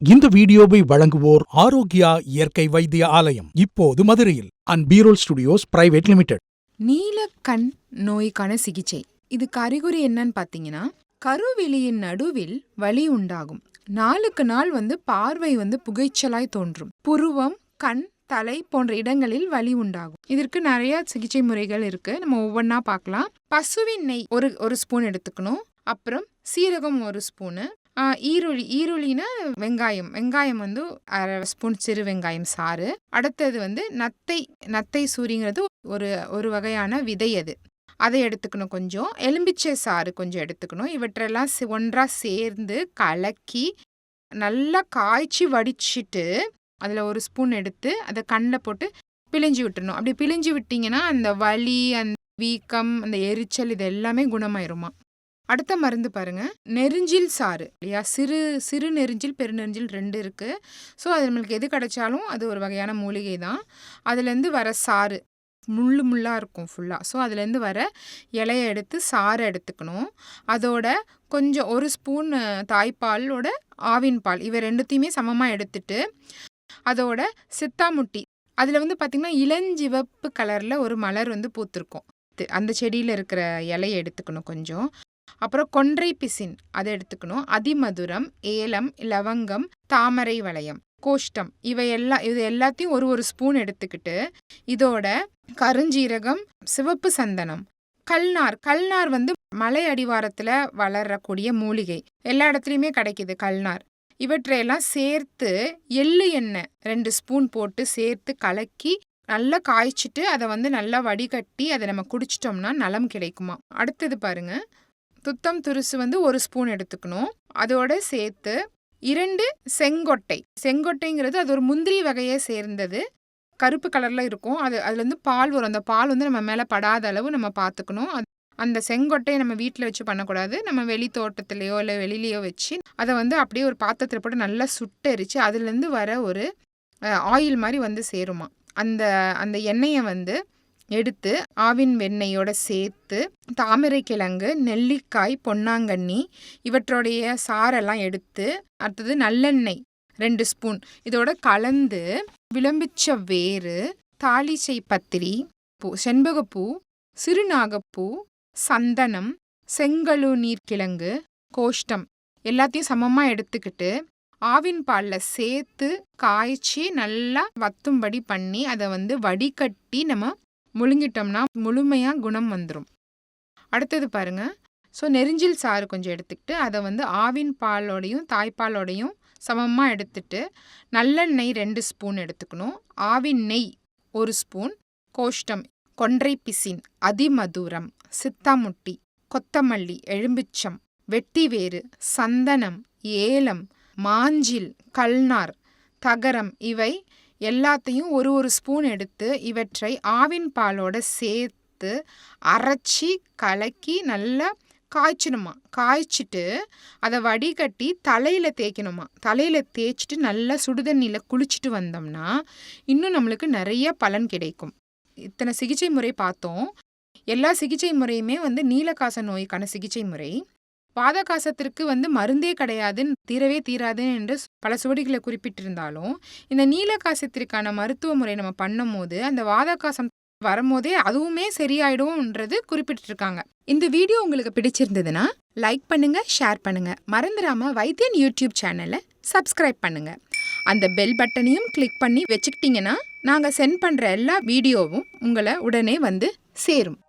இந்த வீடியோவை வழங்குவோர் ஆரோக்கியா இயற்கை வைத்திய ஆலயம். இப்போது மதுரையில் அண்ட் பீரோல் ஸ்டுடியோஸ் பிரைவேட் லிமிடெட். நீல கண் நோய்க்கான சிகிச்சை. இதுக்கு அறிகுறி என்னன்னு பார்த்தீங்கன்னா கருவெளியின் நடுவில் வலி உண்டாகும். நாளுக்கு நாள் வந்து பார்வை வந்து புகைச்சலாய் தோன்றும். புருவம் கண் தலை போன்ற இடங்களில் வலி உண்டாகும். இதற்கு நிறைய சிகிச்சை முறைகள் இருக்கு. நம்ம ஒவ்வொன்றா பார்க்கலாம் பசுவின் நெய் ஒரு ஒரு ஸ்பூன் எடுத்துக்கணும். அப்புறம் சீரகம் ஒரு ஸ்பூனு ஈருளி ஈருளினா வெங்காயம். வெங்காயம் வந்து அரை ஸ்பூன் சிறு வெங்காயம் சாறு. அடுத்தது வந்து நத்தை நத்தை சூரிங்கிறது ஒரு ஒரு வகையான விதை அது. அதை எடுத்துக்கணும் கொஞ்சம். எலும்பிச்சை சாறு கொஞ்சம் எடுத்துக்கணும். இவற்றெல்லாம் ஒன்றாக ஒன்றா சேர்ந்து கலக்கி நல்லா காய்ச்சி வடிச்சிட்டு அதில் ஒரு ஸ்பூன் எடுத்து அதை கண்ணில் போட்டு பிழிஞ்சு விட்டுணும் அப்படி பிழிஞ்சு விட்டிங்கன்னா அந்த வலி அந்த வீக்கம் அந்த எரிச்சல் இது எல்லாமே குணமாயிருமா? அடுத்த மருந்து பாருங்க. நெருஞ்சில் சாறு. இல்லையா? சிறு சிறு நெருஞ்சில் பெருநெருஞ்சில் ரெண்டு இருக்கு. ஸோ அது நம்மளுக்கு எது கிடைச்சாலும் அது ஒரு வகையான மூலிகை தான். அதுலேருந்து வர சாறு. முள்ளு முள்ளாக இருக்கும் ஃபுல்லாக ஸோ அதுலேருந்து வர இலையை எடுத்து சாறு எடுத்துக்கணும். அதோட கொஞ்சம் ஒரு ஸ்பூன் தாய்ப்பாலோட ஆவின் பால். இவை ரெண்டுத்தையுமே சமமாக எடுத்துட்டு அதோட சித்தாமுட்டி. அதில் வந்து பார்த்திங்கன்னா இளஞ்சிவப்பு கலரில் ஒரு மலர் வந்து பூத்திருக்கும். அந்த செடியில் இருக்கிற இலையை எடுத்துக்கணும் கொஞ்சம். அப்புறம் கொன்றை பிசின் அதை எடுத்துக்கணும். அதிமதுரம் ஏலம் லவங்கம் தாமரை வளையம் கோஷ்டம் இவை எல்லாம் இது எல்லாத்தையும் ஒரு ஒரு ஸ்பூன் எடுத்துக்கிட்டு இதோட கருஞ்சீரகம் சிவப்பு சந்தனம் கல்நார். கல்நார் வந்து மலை அடிவாரத்தில் வளரக்கூடிய மூலிகை. எல்லா இடத்துலையுமே கிடைக்குது கல்நார். இவற்றையெல்லாம் சேர்த்து எள்ளு எண்ணெய் ரெண்டு ஸ்பூன் போட்டு சேர்த்து கலக்கி நல்லா காய்ச்சிட்டு அதை வந்து நல்லா வடிகட்டி அதை நம்ம குடிச்சிட்டோம்னா நலம் கிடைக்குமா? அடுத்தது பாருங்க. துத்தம் துருசு வந்து ஒரு ஸ்பூன் எடுத்துக்கணும். அதோட சேர்த்து இரண்டு செங்கொட்டை. செங்கொட்டைங்கிறது அது ஒரு முந்திரி வகையை சேர்ந்தது. கருப்பு கலரில் இருக்கும். அது அதுலேருந்து பால் வரும். அந்த பால் வந்து நம்ம மேலே படாத அளவு நம்ம பார்த்துக்கணும் அது- அந்த செங்கொட்டையை நம்ம வீட்டில் வச்சு பண்ணக்கூடாது. நம்ம வெளி தோட்டத்துலேயோ இல்லை வெளியிலையோ வச்சு அதை வந்து அப்படியே ஒரு பாத்திரத்தில் போட்டு நல்லா சுட்டரித்து அதுலேருந்து வர ஒரு ஆயில் மாதிரி வந்து சேருமா. அந்த அந்த எண்ணெயை வந்து எடுத்து ஆவின் வெண்ணெயோட சேர்த்து தாமரை கிழங்கு நெல்லிக்காய் பொன்னாங்கண்ணி இவற்றுடைய சாரெல்லாம் எடுத்து அடுத்தது நல்லெண்ணெய் ரெண்டு ஸ்பூன். இதோட கலந்து விளம்பிச்ச வேறு தாளிச்சை பத்திரி பூ செண்பகப்பூ சிறுநாகப்பூ சந்தனம் செங்கழு நீர்க்கிழங்கு கோஷ்டம் எல்லாத்தையும் சமமாக எடுத்துக்கிட்டு ஆவின் பாலில் சேர்த்து காய்ச்சி நல்லா வத்தும்படி பண்ணி அதை வந்து வடிகட்டி நம்ம முழுங்கிட்டோம்னா முழுமையாக குணம் வந்துடும் அடுத்தது பாருங்கள் ஸோ நெரிஞ்சில் சாறு கொஞ்சம் எடுத்துக்கிட்டு அதை வந்து ஆவின் பாலோடையும் தாய்ப்பாலோடையும் சமமாக எடுத்துட்டு நல்லெண்ணெய் ரெண்டு ஸ்பூன் எடுத்துக்கணும். ஆவின் நெய் ஒரு ஸ்பூன் கோஷ்டம் கொன்றை பிசின் அதிமதுரம் சித்தாமுட்டி கொத்தமல்லி எலும்பிச்சம் வெட்டிவேறு சந்தனம் ஏலம் மாஞ்சில் கல்நார் தகரம் இவை எல்லாத்தையும் ஒரு ஒரு ஸ்பூன் எடுத்து இவற்றை ஆவின் பாலோட சேர்த்து அரைச்சி கலக்கி நல்லா காய்ச்சணுமா? காய்ச்சிட்டு அதை வடிகட்டி தலையில் தேய்க்கணுமா? தலையில் தேய்ச்சிட்டு நல்லா சுடுதண்ணியில் குளிச்சுட்டு வந்தோம்னா இன்னும் நம்மளுக்கு நிறைய பலன் கிடைக்கும். இத்தனை சிகிச்சை முறை பார்த்தோம். எல்லா சிகிச்சை முறையுமே வந்து நீலக்காச நோய்க்கான சிகிச்சை முறை. வாதகாசத்திற்கு வந்து மருந்தே கிடையாது தீரவே தீராது என்று பல சுவடிகளை குறிப்பிட்டிருந்தாலும் இந்த நீலகாசத்திற்கான மருத்துவ முறை நம்ம பண்ணும்போது அந்த வாதகாசம் வரும்போதே அதுவுமே சரியாயிடும்ன்றது குறிப்பிட்டிருக்காங்க. இந்த வீடியோ உங்களுக்கு பிடிச்சிருந்ததுன்னா லைக் பண்ணுங்க ஷேர் பண்ணுங்க. மறந்துடாம வைத்தியன் யூடியூப் சேனலை சப்ஸ்கிரைப் பண்ணுங்க. அந்த பெல் பட்டனையும் கிளிக் பண்ணி வச்சுக்கிட்டீங்கன்னா நாங்கள் சென்ட் பண்ணுற எல்லா வீடியோவும் உங்களை உடனே வந்து சேரும்.